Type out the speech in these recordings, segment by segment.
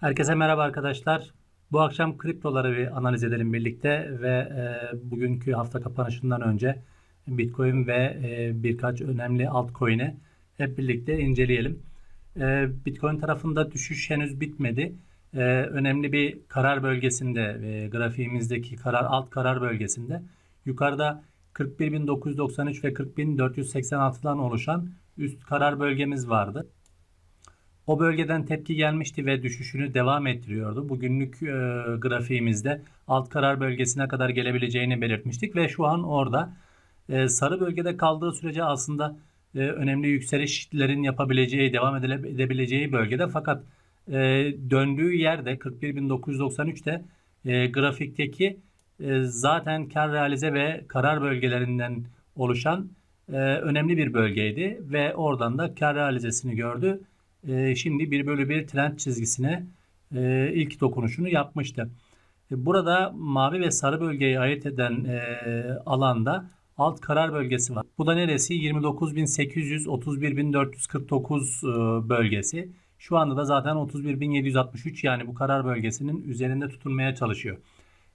Herkese merhaba arkadaşlar. Bu akşam kriptoları bir analiz edelim birlikte ve e, bugünkü hafta kapanışından önce Bitcoin ve e, birkaç önemli altcoin'i hep birlikte inceleyelim. E, Bitcoin tarafında düşüş henüz bitmedi. E, önemli bir karar bölgesinde, e, grafiğimizdeki karar alt karar bölgesinde yukarıda 41.993 ve 40.486'dan oluşan üst karar bölgemiz vardı. O bölgeden tepki gelmişti ve düşüşünü devam ettiriyordu. Bugünlük e, grafiğimizde alt karar bölgesine kadar gelebileceğini belirtmiştik ve şu an orada e, sarı bölgede kaldığı sürece aslında e, önemli yükselişlerin yapabileceği, devam edebileceği bölgede fakat e, döndüğü yerde 41.993'te e, grafikteki e, zaten kar realize ve karar bölgelerinden oluşan e, önemli bir bölgeydi ve oradan da kar realizesini gördü. E, şimdi 1 bölü 1 trend çizgisine e, ilk dokunuşunu yapmıştı. E, Burada mavi ve sarı bölgeyi ayırt eden e, alanda alt karar bölgesi var. Bu da neresi? 29.800 31.449 e, bölgesi. Şu anda da zaten 31.763 yani bu karar bölgesinin üzerinde tutunmaya çalışıyor.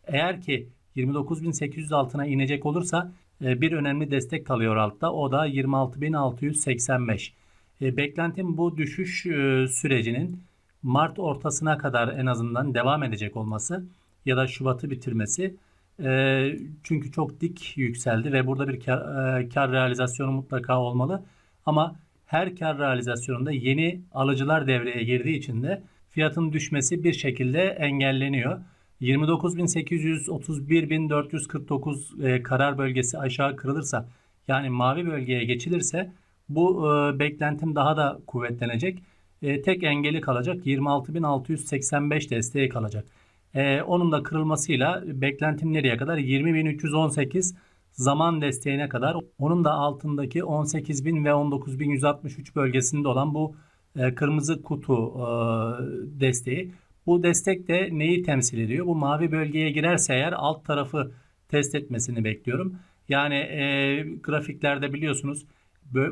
Eğer ki 29.800 altına inecek olursa e, bir önemli destek kalıyor altta. O da 26.685. E, Beklentim bu düşüş e, sürecinin Mart ortasına kadar en azından devam edecek olması ya da Şubat'ı bitirmesi. E, Çünkü çok dik yükseldi ve burada bir kar, kar realizasyonu mutlaka olmalı. Ama her kar realizasyonunda yeni alıcılar devreye girdiği için de fiyatın düşmesi bir şekilde engelleniyor. 29.800-31.449 e, karar bölgesi aşağı kırılırsa yani mavi bölgeye geçilirse bu e, beklentim daha da kuvvetlenecek. E, tek engeli kalacak 26.685 desteği kalacak. E, onun da kırılmasıyla beklentim nereye kadar? 20.318 zaman desteğine kadar. Onun da altındaki 18.000 ve 19.163 bölgesinde olan bu e, kırmızı kutu e, desteği. Bu destek de neyi temsil ediyor? Bu mavi bölgeye girerse eğer alt tarafı test etmesini bekliyorum. Yani e, grafiklerde biliyorsunuz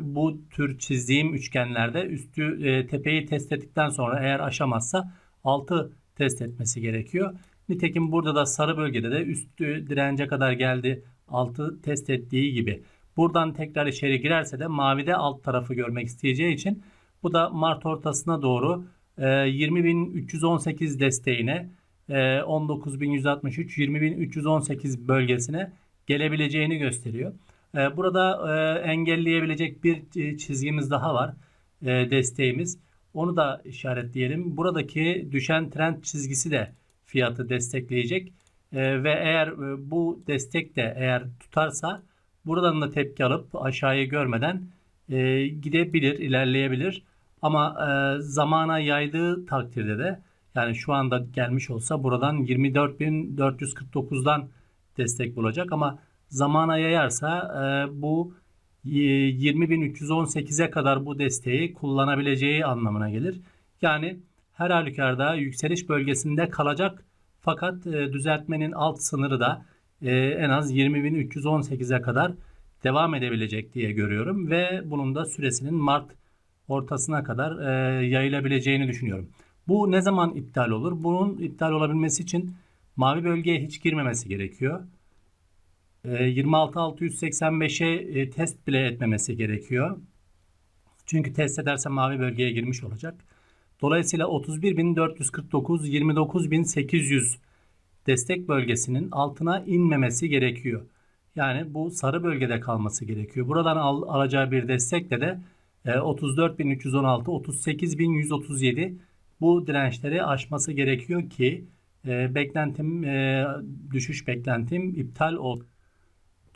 bu tür çizdiğim üçgenlerde üstü e, tepeyi test ettikten sonra eğer aşamazsa altı test etmesi gerekiyor. Nitekim burada da sarı bölgede de üstü dirence kadar geldi. Altı test ettiği gibi. Buradan tekrar içeri girerse de mavide alt tarafı görmek isteyeceği için bu da Mart ortasına doğru e, 20.318 desteğine e, 19.163 20.318 bölgesine gelebileceğini gösteriyor. E, Burada e, engelleyebilecek bir e, çizgimiz daha var. E, Desteğimiz. Onu da işaretleyelim. Buradaki düşen trend çizgisi de fiyatı destekleyecek. Ve eğer bu destek de eğer tutarsa buradan da tepki alıp aşağıyı görmeden gidebilir, ilerleyebilir. Ama zamana yaydığı takdirde de yani şu anda gelmiş olsa buradan 24.449'dan destek bulacak ama zamana yayarsa e, bu e, 20.318'e kadar bu desteği kullanabileceği anlamına gelir. Yani her halükarda yükseliş bölgesinde kalacak fakat e, düzeltmenin alt sınırı da e, en az 20.318'e kadar devam edebilecek diye görüyorum ve bunun da süresinin Mart ortasına kadar e, yayılabileceğini düşünüyorum. Bu ne zaman iptal olur? Bunun iptal olabilmesi için mavi bölgeye hiç girmemesi gerekiyor. E, 26.685'e e, test bile etmemesi gerekiyor. Çünkü test ederse mavi bölgeye girmiş olacak. Dolayısıyla 31.449 29.800 destek bölgesinin altına inmemesi gerekiyor. Yani bu sarı bölgede kalması gerekiyor. Buradan al, alacağı bir destekle de e, 34.316 38.137 bu dirençleri aşması gerekiyor ki e, beklentim e, düşüş beklentim iptal oldu.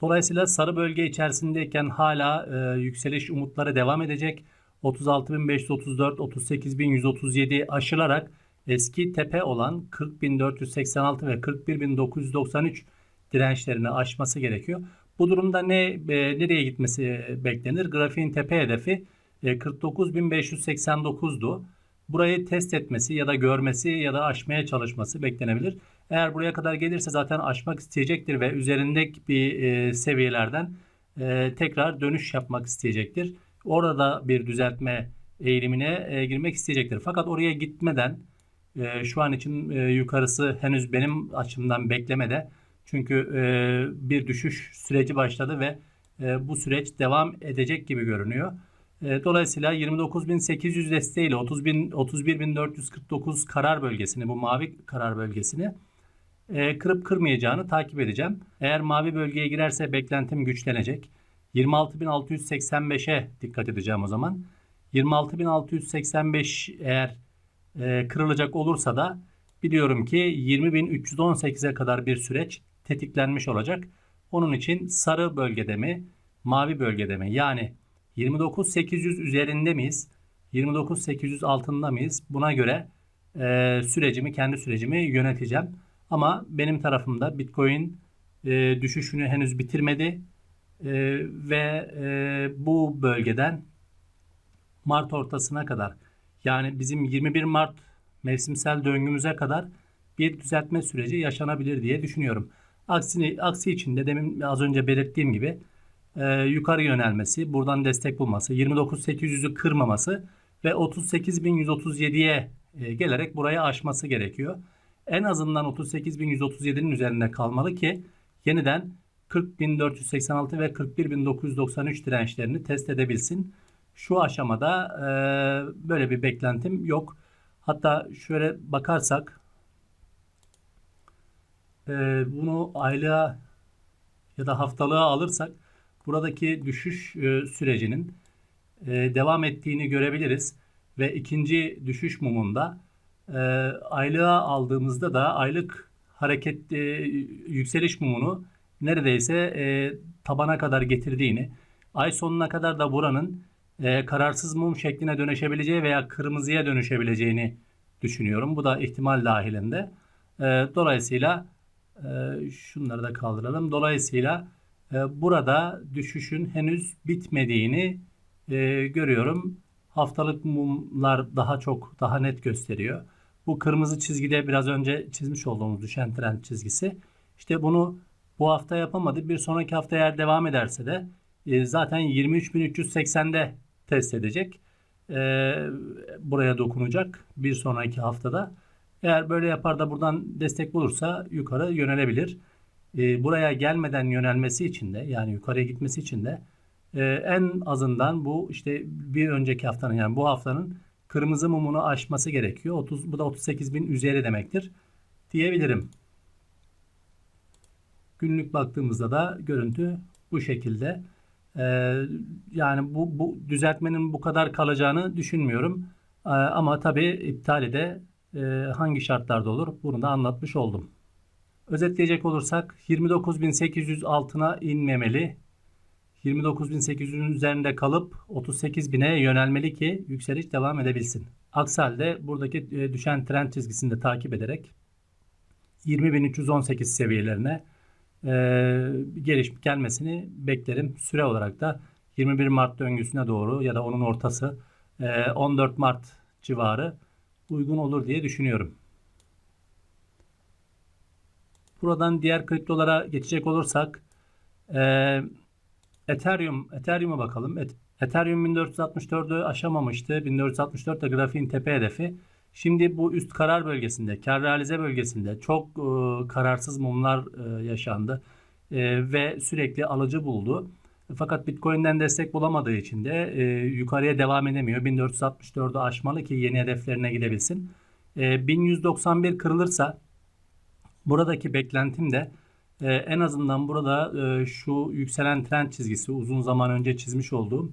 Dolayısıyla sarı bölge içerisindeyken hala e, yükseliş umutları devam edecek. 36.534, 38.137 aşılarak eski tepe olan 40.486 ve 41.993 dirençlerini aşması gerekiyor. Bu durumda ne e, nereye gitmesi beklenir? Grafiğin tepe hedefi e, 49.589'du. Burayı test etmesi ya da görmesi ya da aşmaya çalışması beklenebilir. Eğer buraya kadar gelirse zaten aşmak isteyecektir ve üzerindeki bir e, seviyelerden e, tekrar dönüş yapmak isteyecektir. Orada da bir düzeltme eğilimine e, girmek isteyecektir. Fakat oraya gitmeden E, şu an için e, yukarısı henüz benim açımdan beklemede. Çünkü e, bir düşüş süreci başladı ve e, bu süreç devam edecek gibi görünüyor. E, dolayısıyla 29.800 desteğiyle 30.000 31.449 karar bölgesini bu mavi karar bölgesini e, kırıp kırmayacağını takip edeceğim. Eğer mavi bölgeye girerse beklentim güçlenecek. 26.685'e dikkat edeceğim o zaman. 26.685 eğer e, kırılacak olursa da biliyorum ki 20.318'e kadar bir süreç tetiklenmiş olacak. Onun için sarı bölgede mi, mavi bölgede mi? Yani 29.800 üzerinde miyiz? 29.800 altında mıyız? Buna göre e, sürecimi, kendi sürecimi yöneteceğim. Ama benim tarafımda Bitcoin e, düşüşünü henüz bitirmedi e, ve e, bu bölgeden Mart ortasına kadar yani bizim 21 Mart mevsimsel döngümüze kadar bir düzeltme süreci yaşanabilir diye düşünüyorum. Aksini, aksi için de demin az önce belirttiğim gibi e, yukarı yönelmesi, buradan destek bulması, 29.800'ü kırmaması ve 38.137'ye e, gelerek burayı aşması gerekiyor. En azından 38.137'nin üzerinde kalmalı ki yeniden 40.486 ve 41.993 dirençlerini test edebilsin. Şu aşamada e, böyle bir beklentim yok. Hatta şöyle bakarsak e, bunu aylığa ya da haftalığa alırsak buradaki düşüş e, sürecinin e, devam ettiğini görebiliriz ve ikinci düşüş mumunda e, aylığa aldığımızda da aylık hareket yükseliş mumunu neredeyse tabana kadar getirdiğini, ay sonuna kadar da buranın kararsız mum şekline dönüşebileceği veya kırmızıya dönüşebileceğini düşünüyorum. Bu da ihtimal dahilinde. Dolayısıyla şunları da kaldıralım. Dolayısıyla burada düşüşün henüz bitmediğini e, görüyorum. Haftalık mumlar daha çok daha net gösteriyor. Bu kırmızı çizgide biraz önce çizmiş olduğumuz düşen trend çizgisi. İşte bunu bu hafta yapamadı. Bir sonraki hafta eğer devam ederse de e, zaten 23.380'de test edecek. E, buraya dokunacak bir sonraki haftada. Eğer böyle yapar da buradan destek bulursa yukarı yönelebilir. E, buraya gelmeden yönelmesi için de yani yukarıya gitmesi için de e, en azından bu işte bir önceki haftanın yani bu haftanın kırmızı mumunu aşması gerekiyor. 30, bu da 38 bin üzeri demektir diyebilirim. Günlük baktığımızda da görüntü bu şekilde. Ee, yani bu, bu düzeltmenin bu kadar kalacağını düşünmüyorum. Ee, ama tabii iptali de e, hangi şartlarda olur bunu da anlatmış oldum. Özetleyecek olursak 29.800 altına inmemeli. 29.800'ün üzerinde kalıp 38.000'e yönelmeli ki yükseliş devam edebilsin. Aksi halde buradaki e, düşen trend çizgisini de takip ederek 20.318 seviyelerine e, geliş gelmesini beklerim. Süre olarak da 21 Mart döngüsüne doğru ya da onun ortası e, 14 Mart civarı uygun olur diye düşünüyorum. Buradan diğer kriptolara geçecek olursak e, Ethereum, Ethereum'a bakalım. Et, Ethereum 1464'ü aşamamıştı. 1464 da grafiğin tepe hedefi. Şimdi bu üst karar bölgesinde, kar realize bölgesinde çok e, kararsız mumlar e, yaşandı e, ve sürekli alıcı buldu. Fakat Bitcoin'den destek bulamadığı için de e, yukarıya devam edemiyor. 1464'ü aşmalı ki yeni hedeflerine gidebilsin. E, 1191 kırılırsa buradaki beklentim de e, en azından burada e, şu yükselen trend çizgisi uzun zaman önce çizmiş olduğum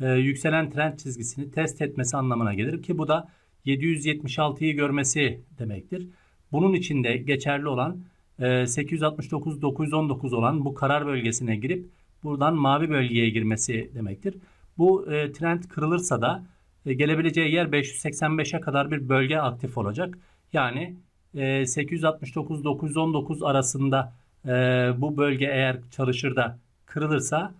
e, yükselen trend çizgisini test etmesi anlamına gelir ki bu da 776'yı görmesi demektir. Bunun içinde geçerli olan e, 869-919 olan bu karar bölgesine girip buradan mavi bölgeye girmesi demektir. Bu e, trend kırılırsa da e, gelebileceği yer 585'e kadar bir bölge aktif olacak. Yani e, 869-919 arasında bu bölge eğer çalışır da kırılırsa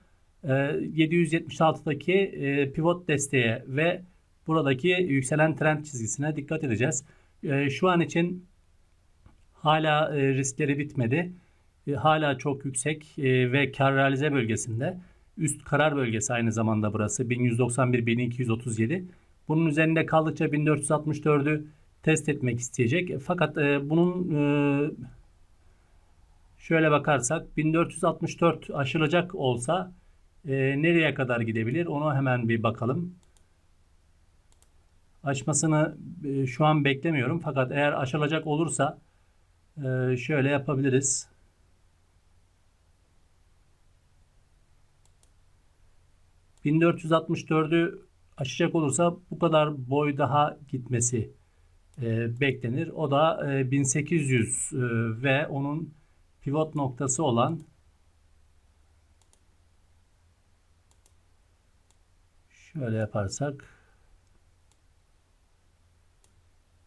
e, 776'daki e, pivot desteğe ve buradaki yükselen trend çizgisine dikkat edeceğiz. Şu an için hala e, riskleri bitmedi. Hala çok yüksek ve kar realize bölgesinde üst karar bölgesi aynı zamanda burası 1191 1237. Bunun üzerinde kaldıkça 1464'ü test etmek isteyecek. Fakat e, bunun e, şöyle bakarsak 1464 aşılacak olsa e, nereye kadar gidebilir? Onu hemen bir bakalım. Aşmasını e, şu an beklemiyorum. Fakat eğer aşılacak olursa e, şöyle yapabiliriz. ...1464'ü aşacak olursa bu kadar boy daha gitmesi e, beklenir. O da e, 1800 e, ve onun pivot noktası olan şöyle yaparsak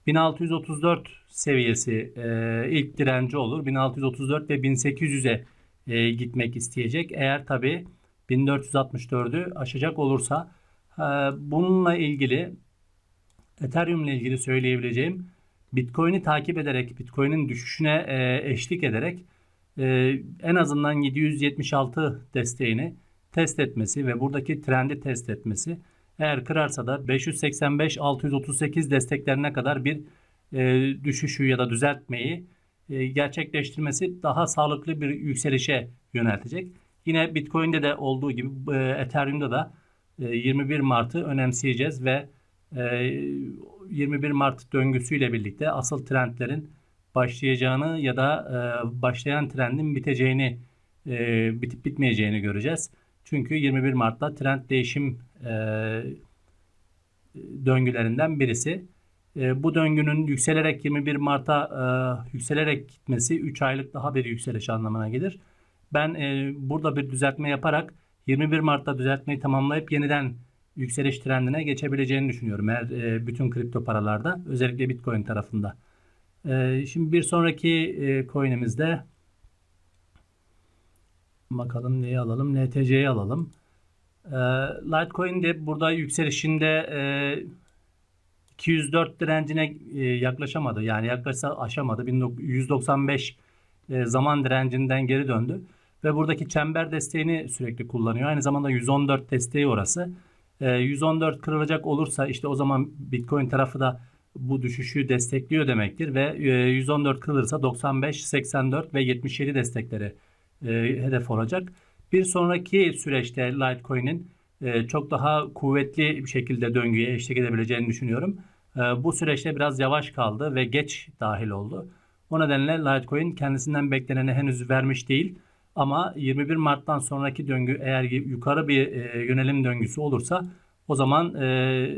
1634 seviyesi e, ilk direnci olur. 1634 ve 1800'e e, gitmek isteyecek. Eğer tabi 1464'ü aşacak olursa e, bununla ilgili Ethereum ile ilgili söyleyebileceğim Bitcoin'i takip ederek, Bitcoin'in düşüşüne e, eşlik ederek e, en azından 776 desteğini test etmesi ve buradaki trendi test etmesi eğer kırarsa da 585-638 desteklerine kadar bir e, düşüşü ya da düzeltmeyi e, gerçekleştirmesi daha sağlıklı bir yükselişe yöneltecek. Yine Bitcoin'de de olduğu gibi e, Ethereum'da da e, 21 Mart'ı önemseyeceğiz ve 21 Mart döngüsüyle birlikte asıl trendlerin başlayacağını ya da e, başlayan trendin biteceğini e, bitip bitmeyeceğini göreceğiz. Çünkü 21 Mart'ta trend değişim e, döngülerinden birisi. Bu döngünün yükselerek 21 Mart'a yükselerek gitmesi 3 aylık daha bir yükseliş anlamına gelir. Ben burada bir düzeltme yaparak 21 Mart'ta düzeltmeyi tamamlayıp yeniden yükseliş trendine geçebileceğini düşünüyorum. Eğer e, bütün kripto paralarda özellikle Bitcoin tarafında. E, şimdi bir sonraki e, coin'imizde bakalım neyi alalım? NTC'yi alalım. E, Litecoin de burada yükselişinde e, 204 direncine e, yaklaşamadı. Yani yaklaşsa aşamadı. 195 e, zaman direncinden geri döndü. Ve buradaki çember desteğini sürekli kullanıyor. Aynı zamanda 114 desteği orası. 114 kırılacak olursa işte o zaman Bitcoin tarafı da bu düşüşü destekliyor demektir ve 114 kırılırsa 95, 84 ve 77 destekleri hedef olacak. Bir sonraki süreçte Litecoin'in çok daha kuvvetli bir şekilde döngüye eşlik edebileceğini düşünüyorum. Bu süreçte biraz yavaş kaldı ve geç dahil oldu. O nedenle Litecoin kendisinden bekleneni henüz vermiş değil. Ama 21 Mart'tan sonraki döngü eğer yukarı bir e, yönelim döngüsü olursa o zaman e,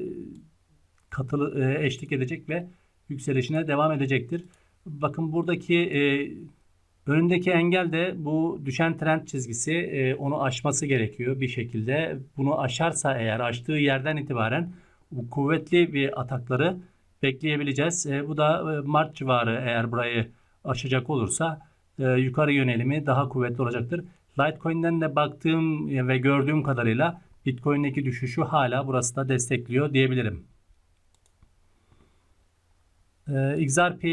katılı e, eşlik edecek ve yükselişine devam edecektir. Bakın buradaki önündeki engel de bu düşen trend çizgisi onu aşması gerekiyor bir şekilde. Bunu aşarsa eğer aştığı yerden itibaren bu kuvvetli bir atakları bekleyebileceğiz. Bu da Mart civarı eğer burayı aşacak olursa e, yukarı yönelimi daha kuvvetli olacaktır. Litecoin'den de baktığım ve gördüğüm kadarıyla Bitcoin'deki düşüşü hala burası da destekliyor diyebilirim. E, XRP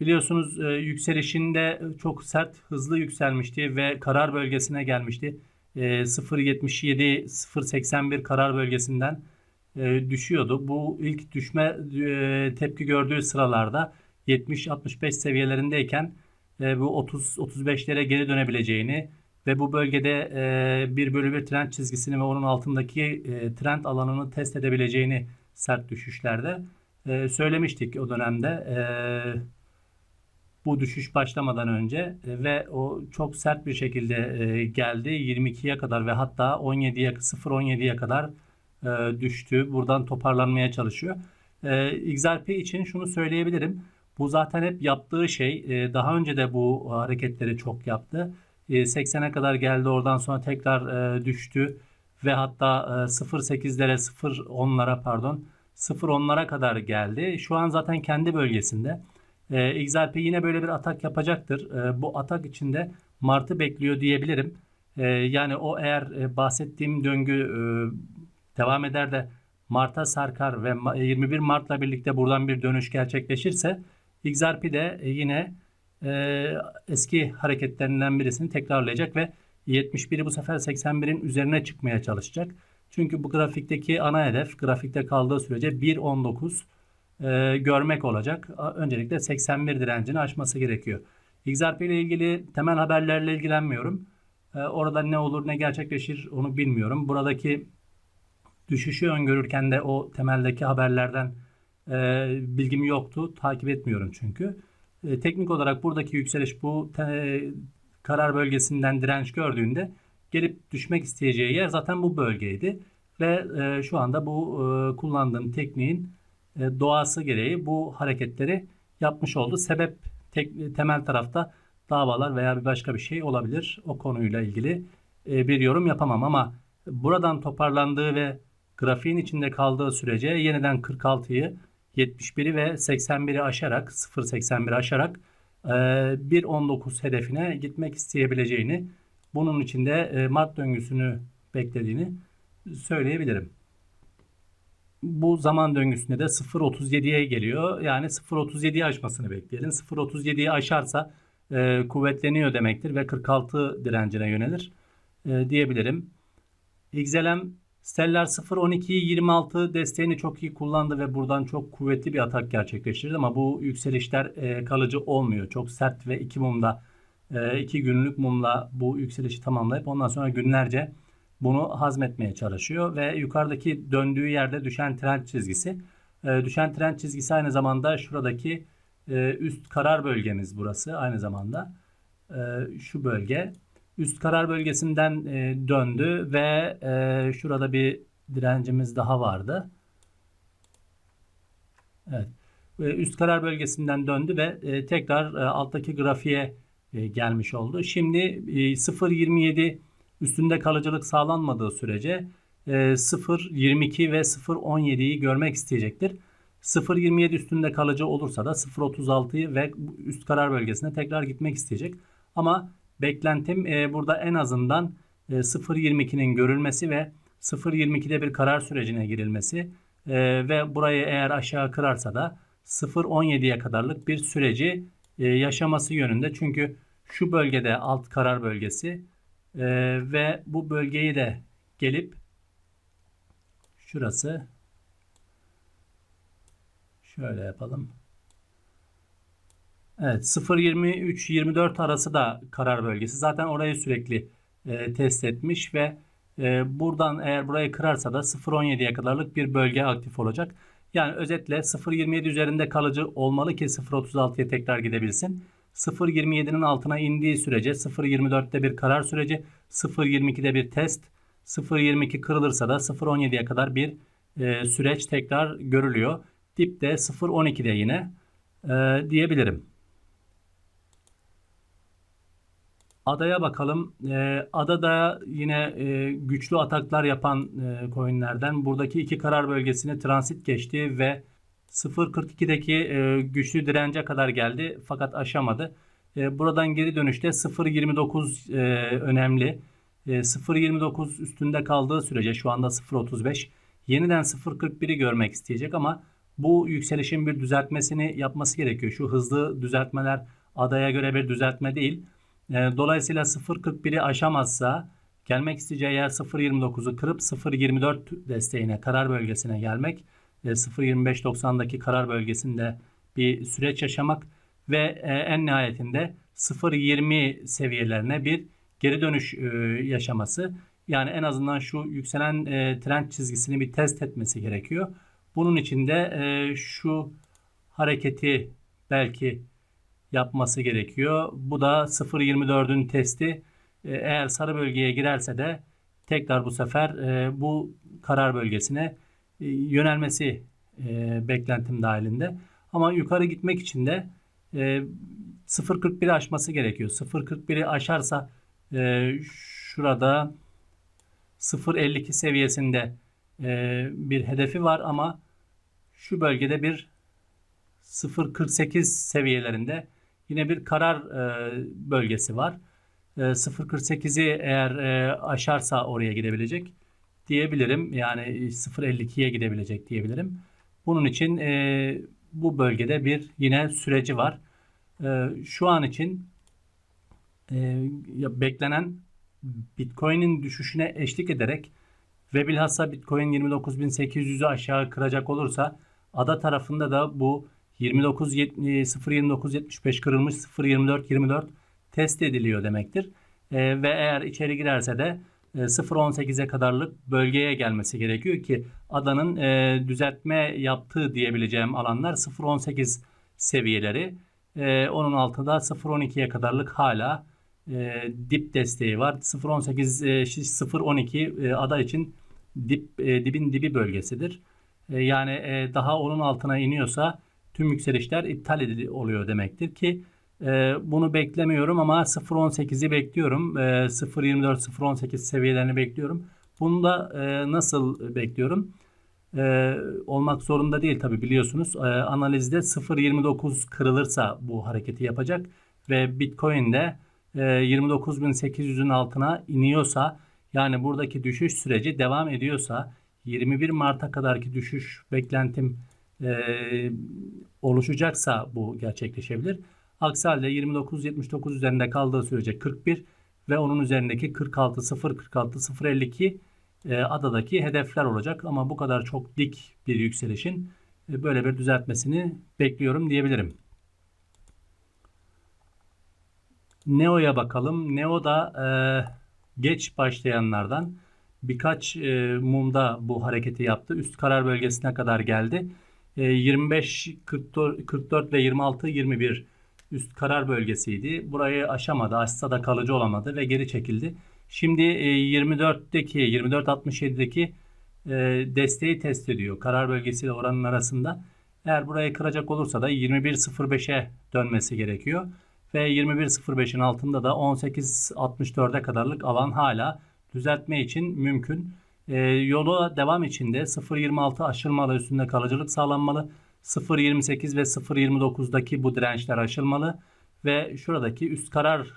biliyorsunuz e, yükselişinde çok sert hızlı yükselmişti ve karar bölgesine gelmişti. E, 0.77 0.81 karar bölgesinden e, düşüyordu. Bu ilk düşme e, tepki gördüğü sıralarda 70-65 seviyelerindeyken e, bu 30 35'lere geri dönebileceğini ve bu bölgede e, 1 bölü 1 trend çizgisini ve onun altındaki e, trend alanını test edebileceğini sert düşüşlerde e, söylemiştik o dönemde. E, bu düşüş başlamadan önce e, ve o çok sert bir şekilde e, geldi 22'ye kadar ve hatta 17'ye 0.17'ye kadar e, düştü. Buradan toparlanmaya çalışıyor. XRP için şunu söyleyebilirim. Bu zaten hep yaptığı şey. E, daha önce de bu hareketleri çok yaptı. 80'e kadar geldi oradan sonra tekrar e, düştü ve hatta 0.8'lere 0.10'lara pardon 0.10'lara kadar geldi. Şu an zaten kendi bölgesinde. E, XRP yine böyle bir atak yapacaktır. bu atak içinde Mart'ı bekliyor diyebilirim. yani o eğer bahsettiğim döngü devam eder de Mart'a sarkar ve 21 Mart'la birlikte buradan bir dönüş gerçekleşirse XRP de e, yine e, eski hareketlerinden birisini tekrarlayacak ve 71'i bu sefer 81'in üzerine çıkmaya çalışacak. Çünkü bu grafikteki ana hedef grafikte kaldığı sürece 1.19 e, görmek olacak. Öncelikle 81 direncini aşması gerekiyor. XRP ile ilgili temel haberlerle ilgilenmiyorum. E, orada ne olur ne gerçekleşir onu bilmiyorum. Buradaki düşüşü öngörürken de o temeldeki haberlerden e, bilgim yoktu. Takip etmiyorum çünkü. E, teknik olarak buradaki yükseliş bu te- karar bölgesinden direnç gördüğünde gelip düşmek isteyeceği yer zaten bu bölgeydi. Ve e, şu anda bu e, kullandığım tekniğin e, doğası gereği bu hareketleri yapmış oldu. Sebep tek, temel tarafta davalar veya bir başka bir şey olabilir. O konuyla ilgili e, bir yorum yapamam ama buradan toparlandığı ve grafiğin içinde kaldığı sürece yeniden 46'yı 71'i ve 81'i aşarak 0.81'i aşarak e, 1.19 hedefine gitmek isteyebileceğini bunun için de e, Mart döngüsünü beklediğini söyleyebilirim. Bu zaman döngüsünde de 0.37'ye geliyor. Yani 0.37'yi aşmasını bekleyelim. 0.37'yi aşarsa e, kuvvetleniyor demektir ve 46 direncine yönelir e, diyebilirim. XLM Stellar 0.12'yi 26 desteğini çok iyi kullandı ve buradan çok kuvvetli bir atak gerçekleştirdi ama bu yükselişler e, kalıcı olmuyor. Çok sert ve iki mumda e, iki günlük mumla bu yükselişi tamamlayıp ondan sonra günlerce bunu hazmetmeye çalışıyor ve yukarıdaki döndüğü yerde düşen trend çizgisi. E, düşen trend çizgisi aynı zamanda şuradaki e, üst karar bölgemiz burası aynı zamanda e, şu bölge üst karar bölgesinden e, döndü ve e, şurada bir direncimiz daha vardı. Evet. Ve üst karar bölgesinden döndü ve e, tekrar e, alttaki grafiğe e, gelmiş oldu. Şimdi e, 0.27 üstünde kalıcılık sağlanmadığı sürece e, 0.22 ve 0.17'yi görmek isteyecektir. 0.27 üstünde kalıcı olursa da 0.36'yı ve üst karar bölgesine tekrar gitmek isteyecek. Ama beklentim e, burada en azından e, 0.22'nin görülmesi ve 0.22'de bir karar sürecine girilmesi e, ve burayı eğer aşağı kırarsa da 0.17'ye kadarlık bir süreci e, yaşaması yönünde. Çünkü şu bölgede alt karar bölgesi e, ve bu bölgeyi de gelip şurası şöyle yapalım. Evet 0.23-24 arası da karar bölgesi. Zaten orayı sürekli e, test etmiş ve e, buradan eğer burayı kırarsa da 0.17'ye kadarlık bir bölge aktif olacak. Yani özetle 0.27 üzerinde kalıcı olmalı ki 0.36'ya tekrar gidebilsin. 0.27'nin altına indiği sürece 0.24'te bir karar süreci, 0.22'de bir test, 0.22 kırılırsa da 0.17'ye kadar bir e, süreç tekrar görülüyor. Dipte 0.12'de yine e, diyebilirim. Adaya bakalım. E, adada yine e, güçlü ataklar yapan e, coinlerden. Buradaki iki karar bölgesini transit geçti ve 0.42'deki e, güçlü dirence kadar geldi fakat aşamadı. E, buradan geri dönüşte 0.29 e, önemli. E, 0.29 üstünde kaldığı sürece şu anda 0.35 yeniden 0.41'i görmek isteyecek ama bu yükselişin bir düzeltmesini yapması gerekiyor. Şu hızlı düzeltmeler adaya göre bir düzeltme değil. E, dolayısıyla 0.41'i aşamazsa gelmek isteyeceği yer 0.29'u kırıp 0.24 desteğine karar bölgesine gelmek. E, 0.25.90'daki karar bölgesinde bir süreç yaşamak ve e, en nihayetinde 0.20 seviyelerine bir geri dönüş e, yaşaması. Yani en azından şu yükselen e, trend çizgisini bir test etmesi gerekiyor. Bunun için de e, şu hareketi belki yapması gerekiyor. Bu da 0.24'ün testi. E, eğer sarı bölgeye girerse de tekrar bu sefer e, bu karar bölgesine e, yönelmesi beklentim dahilinde. Ama yukarı gitmek için de e, 0.41'i aşması gerekiyor. 0.41'i aşarsa şurada 0.52 seviyesinde bir hedefi var ama şu bölgede bir 0.48 seviyelerinde yine bir karar e, bölgesi var. E, 0.48'i eğer e, aşarsa oraya gidebilecek diyebilirim. Yani 0.52'ye gidebilecek diyebilirim. Bunun için e, bu bölgede bir yine süreci var. E, şu an için e, beklenen Bitcoin'in düşüşüne eşlik ederek ve bilhassa Bitcoin 29.800'ü aşağı kıracak olursa Ada tarafında da bu 29 029 75 kırılmış 024 24 test ediliyor demektir. E, ve eğer içeri girerse de e, 0.18'e kadarlık bölgeye gelmesi gerekiyor ki adanın e, düzeltme yaptığı diyebileceğim alanlar 0.18 seviyeleri. E, onun altında 0.12'ye kadarlık hala e, dip desteği var. 0.18 e, 0.12 e, ada için dip e, dibin dibi bölgesidir. E, yani e, daha onun altına iniyorsa tüm yükselişler iptal edili oluyor demektir ki e, bunu beklemiyorum ama 0.18'i bekliyorum. E, 0.24 0.18 seviyelerini bekliyorum. Bunu da e, nasıl bekliyorum? E, olmak zorunda değil tabi biliyorsunuz. E, analizde 0.29 kırılırsa bu hareketi yapacak ve Bitcoin'de e, 29.800'ün altına iniyorsa yani buradaki düşüş süreci devam ediyorsa 21 Mart'a kadarki düşüş beklentim e, oluşacaksa bu gerçekleşebilir. Aksi halde 29.79 üzerinde kaldığı sürece 41 ve onun üzerindeki 46 0 46 0 52 e, adadaki hedefler olacak ama bu kadar çok dik bir yükselişin e, böyle bir düzeltmesini bekliyorum diyebilirim. Neo'ya bakalım. Neo da e, geç başlayanlardan birkaç e, mumda bu hareketi yaptı. Üst karar bölgesine kadar geldi. E, 25, 44, 44 ve 26, 21 üst karar bölgesiydi. Burayı aşamadı. Aşsa da kalıcı olamadı ve geri çekildi. Şimdi e, 24'teki 24.67'deki e, desteği test ediyor. Karar bölgesiyle oranın arasında. Eğer burayı kıracak olursa da 21.05'e dönmesi gerekiyor. Ve 21.05'in altında da 18.64'e kadarlık alan hala düzeltme için mümkün. E, yola devam içinde 0.26 aşılmalı üstünde kalıcılık sağlanmalı. 0.28 ve 0.29'daki bu dirençler aşılmalı ve şuradaki üst karar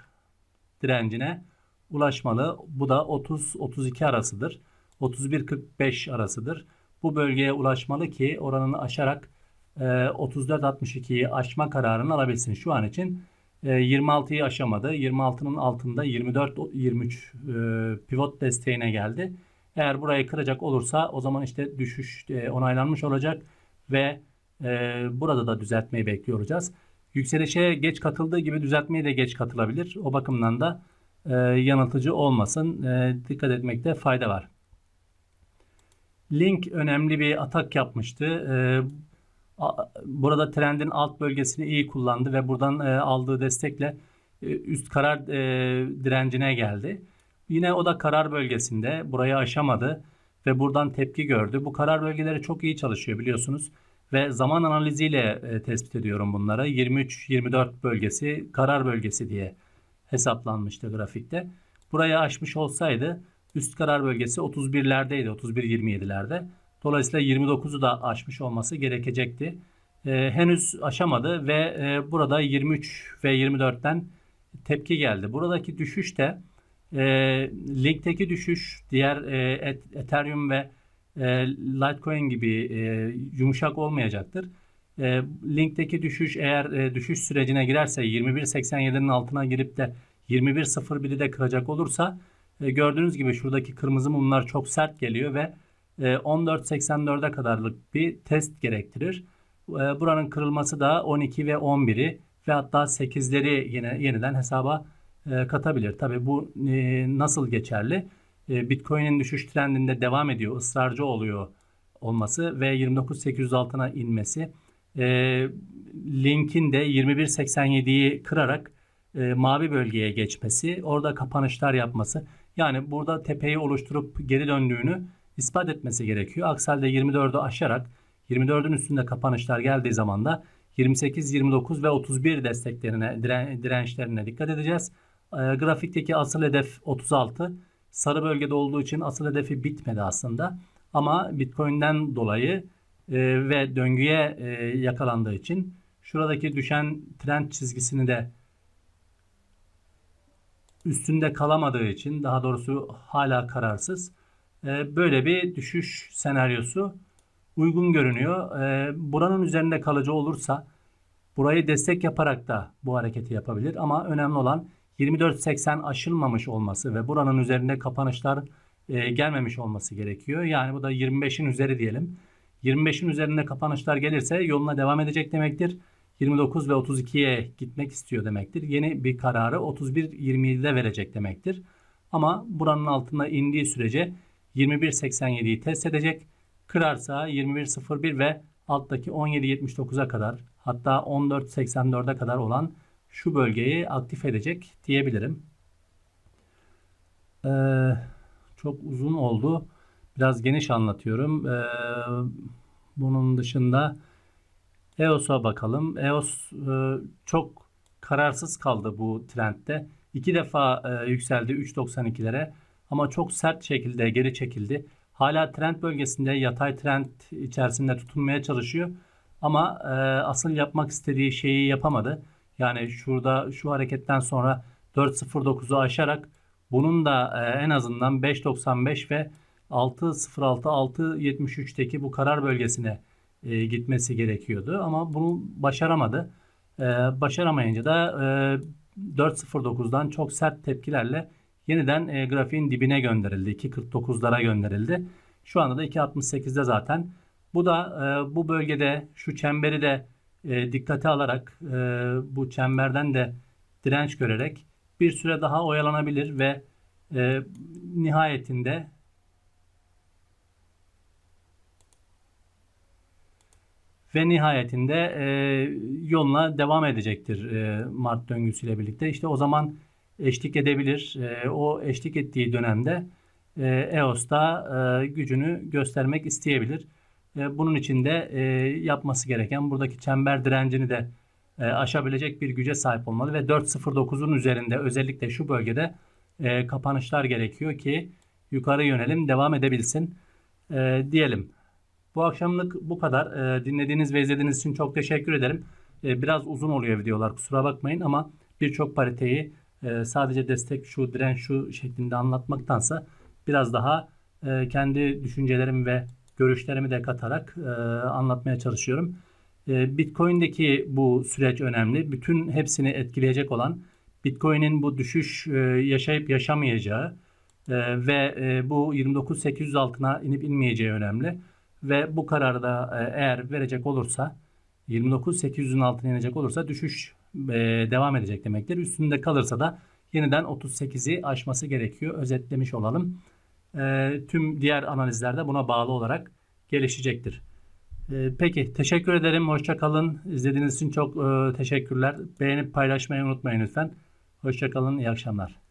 direncine ulaşmalı. Bu da 30-32 arasıdır. 31-45 arasıdır. Bu bölgeye ulaşmalı ki oranını aşarak e, 34-62'yi aşma kararını alabilsin. Şu an için e, 26'yı aşamadı. 26'nın altında 24-23 e, pivot desteğine geldi. Eğer burayı kıracak olursa o zaman işte düşüş e, onaylanmış olacak ve e, burada da düzeltmeyi bekliyor olacağız. Yükselişe geç katıldığı gibi düzeltmeye de geç katılabilir. O bakımdan da e, yanıltıcı olmasın. E, dikkat etmekte fayda var. Link önemli bir atak yapmıştı. E, burada trendin alt bölgesini iyi kullandı ve buradan e, aldığı destekle e, üst karar e, direncine geldi. Yine o da karar bölgesinde burayı aşamadı ve buradan tepki gördü. Bu karar bölgeleri çok iyi çalışıyor biliyorsunuz ve zaman analiziyle e, tespit ediyorum bunları. 23-24 bölgesi karar bölgesi diye hesaplanmıştı grafikte. Burayı aşmış olsaydı üst karar bölgesi 31'lerdeydi, 31-27'lerde. Dolayısıyla 29'u da aşmış olması gerekecekti. E, henüz aşamadı ve e, burada 23 ve 24'ten tepki geldi. Buradaki düşüş de e, linkteki düşüş diğer e, Ethereum ve e, Litecoin gibi e, yumuşak olmayacaktır. E, linkteki düşüş eğer e, düşüş sürecine girerse 21.87'nin altına girip de 21.01'i de kıracak olursa e, gördüğünüz gibi şuradaki kırmızı mumlar çok sert geliyor ve e, 14.84'e kadarlık bir test gerektirir. E, buranın kırılması da 12 ve 11'i ve hatta 8'leri yine yeniden hesaba e, katabilir. Tabi bu e, nasıl geçerli? E, Bitcoin'in düşüş trendinde devam ediyor, ısrarcı oluyor olması ve 29.800 altına inmesi. E, Link'in de 21.87'yi kırarak e, mavi bölgeye geçmesi, orada kapanışlar yapması. Yani burada tepeyi oluşturup geri döndüğünü ispat etmesi gerekiyor. Aksi halde 24'ü aşarak 24'ün üstünde kapanışlar geldiği zaman da 28, 29 ve 31 desteklerine, diren, dirençlerine dikkat edeceğiz. E, grafikteki asıl hedef 36 sarı bölgede olduğu için asıl hedefi bitmedi aslında. Ama Bitcoin'den dolayı e, ve döngüye e, yakalandığı için şuradaki düşen trend çizgisini de üstünde kalamadığı için daha doğrusu hala kararsız e, böyle bir düşüş senaryosu uygun görünüyor. Buranın üzerinde kalıcı olursa burayı destek yaparak da bu hareketi yapabilir ama önemli olan 24.80 aşılmamış olması ve buranın üzerinde kapanışlar e, gelmemiş olması gerekiyor. Yani bu da 25'in üzeri diyelim. 25'in üzerinde kapanışlar gelirse yoluna devam edecek demektir. 29 ve 32'ye gitmek istiyor demektir. Yeni bir kararı 31-27'de verecek demektir. Ama buranın altına indiği sürece 21.87'yi test edecek. Kırarsa 21.01 ve alttaki 17.79'a kadar hatta 14.84'e kadar olan şu bölgeyi aktif edecek diyebilirim. Ee, çok uzun oldu. Biraz geniş anlatıyorum. Ee, bunun dışında EOS'a bakalım. EOS e, çok kararsız kaldı bu trendde. İki defa e, yükseldi 3.92'lere ama çok sert şekilde geri çekildi. Hala trend bölgesinde yatay trend içerisinde tutunmaya çalışıyor. Ama e, asıl yapmak istediği şeyi yapamadı. Yani şurada şu hareketten sonra 4.09'u aşarak bunun da e, en azından 5.95 ve 6.06 6.73'teki bu karar bölgesine e, gitmesi gerekiyordu ama bunu başaramadı. E, başaramayınca da e, 4.09'dan çok sert tepkilerle yeniden grafiğin dibine gönderildi. 2.49'lara gönderildi. Şu anda da 2.68'de zaten. Bu da bu bölgede şu çemberi de e, dikkate alarak e, bu çemberden de direnç görerek bir süre daha oyalanabilir ve e, nihayetinde ve nihayetinde e, yoluna devam edecektir e, Mart döngüsüyle birlikte. İşte o zaman eşlik edebilir. E, o eşlik ettiği dönemde e, EOS'ta e, gücünü göstermek isteyebilir. Bunun için de e, yapması gereken buradaki çember direncini de e, aşabilecek bir güce sahip olmalı ve 4.09'un üzerinde özellikle şu bölgede e, kapanışlar gerekiyor ki yukarı yönelim devam edebilsin diyelim. Bu akşamlık bu kadar. Dinlediğiniz ve izlediğiniz için çok teşekkür ederim. Biraz uzun oluyor videolar kusura bakmayın ama birçok pariteyi sadece destek şu direnç şu şeklinde anlatmaktansa biraz daha kendi düşüncelerimi ve görüşlerimi de katarak e, anlatmaya çalışıyorum. E, Bitcoin'deki bu süreç önemli. Bütün hepsini etkileyecek olan Bitcoin'in bu düşüş e, yaşayıp yaşamayacağı e, ve e, bu 29.800 altına inip inmeyeceği önemli. Ve bu kararı da e, eğer verecek olursa 29.800'ün altına inecek olursa düşüş e, devam edecek demektir. Üstünde kalırsa da yeniden 38'i aşması gerekiyor. Özetlemiş olalım. E, tüm diğer analizler de buna bağlı olarak gelişecektir. E, peki teşekkür ederim. Hoşça kalın. İzlediğiniz için çok e, teşekkürler. Beğenip paylaşmayı unutmayın lütfen. Hoşça kalın. İyi akşamlar.